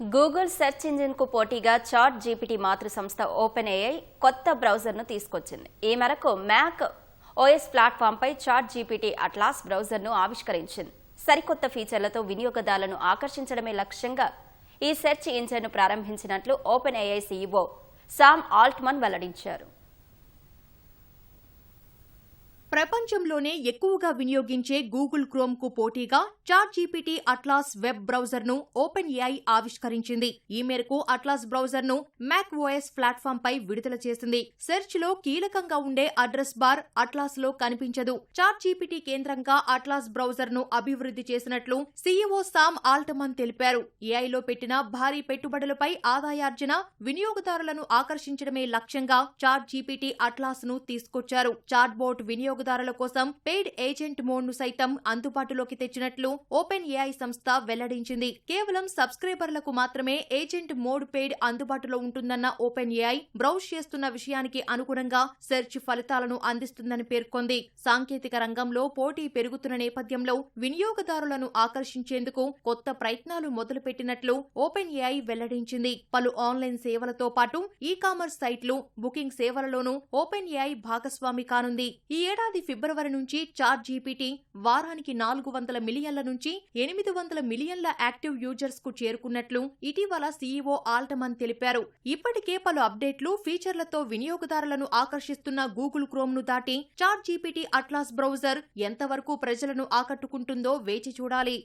Google search ఇంజిన్కు పోటీగా chat GPT మాతృ సంస్థ ఓపెన్ ఏఐ కొత్త బ్రౌజర్ను తీసుకొచ్చింది. ఈ మేరకు మ్యాక్ ఓఎస్ ప్లాట్ఫామ్పై చాట్ జీపీటీ అట్లాస్ బ్రౌజర్ను ఆవిష్కరించింది. సరికొత్త ఫీచర్లతో వినియోగదారులను ఆకర్షించడమే లక్ష్యంగా ఈ సెర్చ్ ఇంజిన్ను ప్రారంభించినట్లు Open AI CEO Sam Altman వెల్లడించారు. ప్రపంచంలోనే ఎక్కువగా వినియోగించే గూగుల్ క్రోమ్కు పోటీగా చాట్ జీపీటీ అట్లాస్ వెబ్ బ్రౌజర్ను ఓపెన్ ఏఐ ఆవిష్కరించింది. ఈ మేరకు అట్లాస్ బ్రౌజర్ను మ్యాక్ ఓఎస్ ప్లాట్ఫామ్ పై విడుదల చేసింది. సెర్చ్లో కీలకంగా ఉండే అడ్రస్ బార్ అట్లాస్లో కనిపించదు. చాట్ జీపీటీ కేంద్రంగా అట్లాస్ బ్రౌజర్ను అభివృద్ధి చేసినట్లు సీఈఓ సామ్ ఆల్టమన్ తెలిపారు. ఏఐలో పెట్టిన భారీ పెట్టుబడులపై ఆదాయార్జన వినియోగదారులను ఆకర్షించడమే లక్ష్యంగా చాట్ జీపీటీ అట్లాస్ను తీసుకొచ్చారు. చాట్ బోట్ వినియోగదారుల కోసం పెయిడ్ ఏజెంట్ మోడ్ను సైతం అందుబాటులోకి తెచ్చినట్లు ఓపెన్ ఏఐ సంస్థ వెల్లడించింది. కేవలం సబ్స్క్రైబర్లకు మాత్రమే ఏజెంట్ మోడ్ పెయిడ్ అందుబాటులో ఉంటుందన్న ఓపెన్ ఏఐ బ్రౌజ్ చేస్తున్న విషయానికి అనుగుణంగా సెర్చ్ ఫలితాలను అందిస్తుందని పేర్కొంది. సాంకేతిక రంగంలో పోటీ పెరుగుతున్న నేపథ్యంలో వినియోగదారులను ఆకర్షించేందుకు కొత్త ప్రయత్నాలు మొదలుపెట్టినట్లు ఓపెన్ ఏఐ వెల్లడించింది. పలు ఆన్లైన్ సేవలతో పాటు ఈ కామర్స్ సైట్లు బుకింగ్ సేవలలోనూ ఓపెన్ ఏఐ భాగస్వామి కానుంది. ఈ ఏడాది ఏడాది ఫిబ్రవరి నుంచి చాట్ జీపీటీ వారానికి నాలుగు వందల మిలియన్ల నుంచి ఎనిమిది వందల మిలియన్ల యాక్టివ్ యూజర్స్కు చేరుకున్నట్లు ఇటీవల సీఈఓ ఆల్టమన్ తెలిపారు. ఇప్పటికే పలు అప్డేట్లు ఫీచర్లతో వినియోగదారులను ఆకర్షిస్తున్న గూగుల్ క్రోమ్ను దాటి చాట్ జీపీటీ అట్లాస్ బ్రౌజర్ ఎంతవరకు ప్రజలను ఆకట్టుకుంటుందో వేచి చూడాలి.